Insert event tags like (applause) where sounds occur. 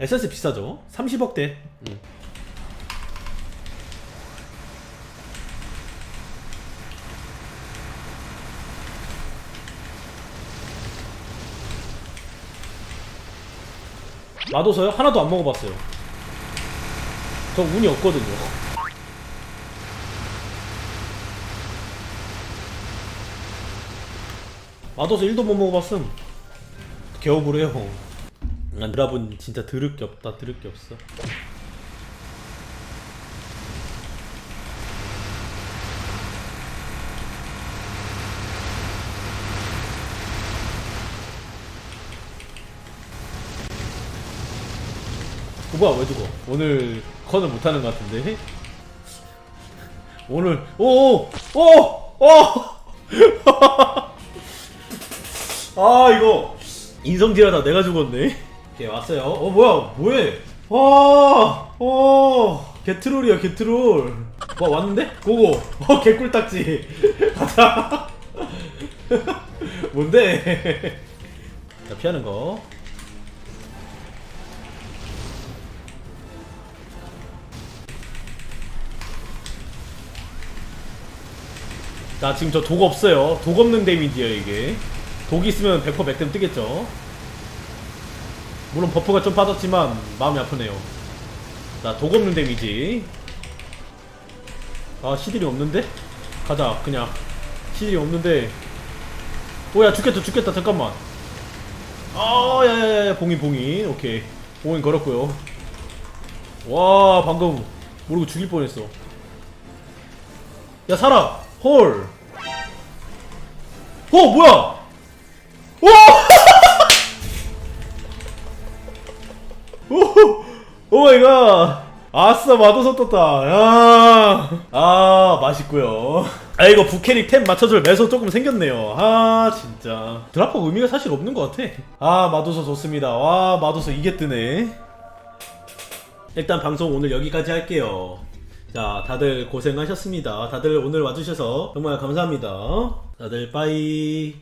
SS 비싸죠? 30억대. 음. 마도서요? 하나도 안 먹어봤어요. 저 운이 없거든요. 마도서 1도 못 먹어봤음. 개업으로요 난 드랍은 진짜 들을 게 없다 들을 게 없어. 그 뭐야 왜 죽어? 오늘 컨을 못하는 것 같은데 (laughs) 오늘 오오오오! (laughs) 아 이거. 인성질하다 내가 죽었네 오케이 왔어요. 어 뭐야? 뭐해? 와 어 개트롤이야 개트롤. 와 왔는데? 고고. 어 개꿀딱지. (laughs) 가자. (laughs) 뭔데? 자 피하는 거. 자 지금 저 독 없어요. 독 없는 데미지야 이게. 독 있으면 100% 맥댐 뜨겠죠 물론 버프가 좀 빠졌지만 마음이 아프네요. 자독 없는 데미지. 아 시들이 없는데? 가자 그냥. 시들이 없는데. 오야 죽겠다 죽겠다 잠깐만. 아 야야야 봉인 봉인. 오케이. 봉인 걸었고요. 와 방금 모르고 죽일 뻔했어. 야 살아! 헐어 뭐야 오! 오 마이 갓. 아싸 마도서 떴다. 야. 아 맛있고요. 아 이거 부캐릭 템 맞춰줄 매소 조금 생겼네요. 아 진짜. 드라퍼 의미가 사실 없는 것 같아. 아 마도서 좋습니다. 와 마도서 이게 뜨네. 일단 방송 오늘 여기까지 할게요. 자 다들 고생하셨습니다. 다들 오늘 와주셔서 정말 감사합니다. 다들 빠이